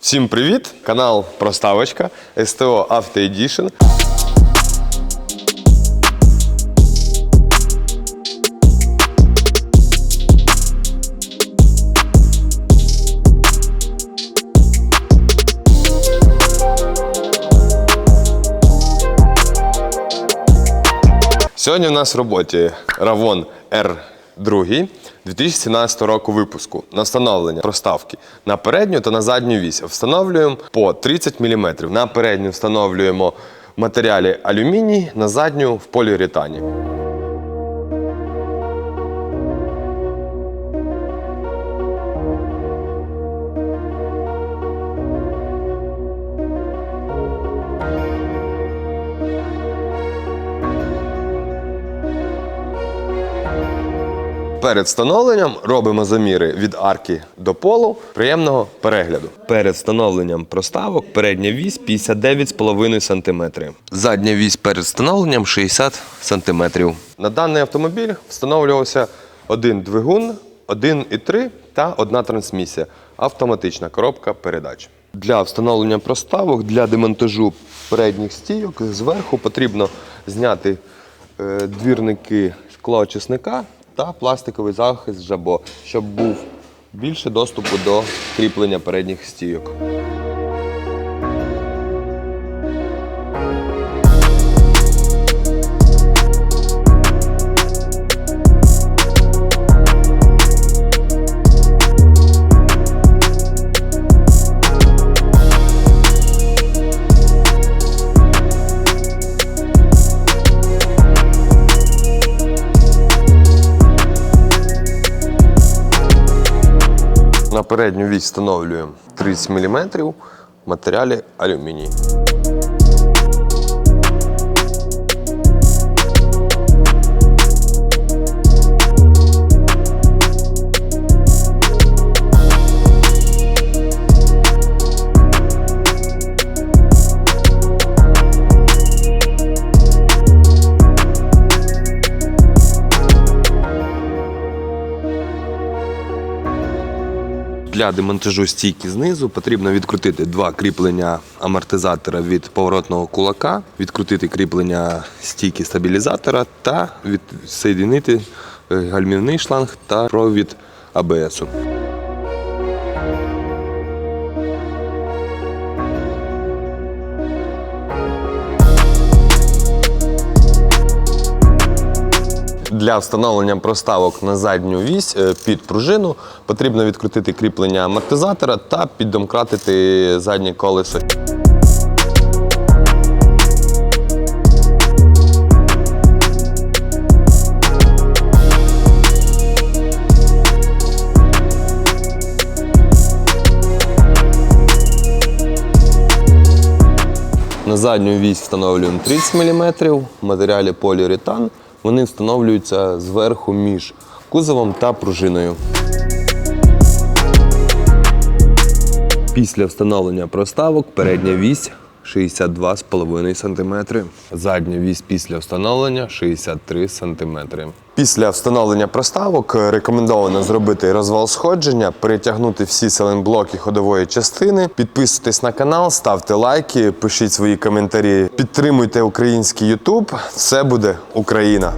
Всім привіт! Канал Проставочка СТО Авто Едішн. Сьогодні в нас в роботі Ravon R2 2017 року випуску на встановлення проставки на передню та на задню вісь. Встановлюємо по 30 мм. На передню встановлюємо матеріалі алюміній, на задню в поліуретані. Перед встановленням робимо заміри від арки до полу. Приємного перегляду. Перед встановленням проставок передня вісь 59,5 см. Задня вісь перед встановленням 60 см. На даний автомобіль встановлювався один двигун, 1,3 та одна трансмісія. Автоматична коробка передач. Для встановлення проставок для демонтажу передніх стійок зверху потрібно зняти е, двірники склоочисника та пластиковий захист жабо, щоб був більше доступу до кріплення передніх стійок. На передню вісь встановлюємо 30 мм в матеріалі алюміній. Для демонтажу стійки знизу потрібно відкрутити два кріплення амортизатора від поворотного кулака, відкрутити кріплення стійки стабілізатора та відсоєдинити е, гальмівний шланг та провід АБСу. Для встановлення проставок на задню вісь е, під пружину потрібно відкрутити кріплення амортизатора та піддомкратити заднє колесо. На задню вісь встановлюємо 30 мм в матеріалі поліуретан. Вони встановлюються зверху між кузовом та пружиною. Після встановлення проставок передня вісь 62,5 см. Задня вісь після встановлення 63 см. Після встановлення проставок е, рекомендовано зробити розвал сходження, перетягнути всі селенблоки ходової частини. Підписуйтесь на канал, ставте лайки, пишіть свої коментарі, підтримуйте український YouTube. Все буде Україна!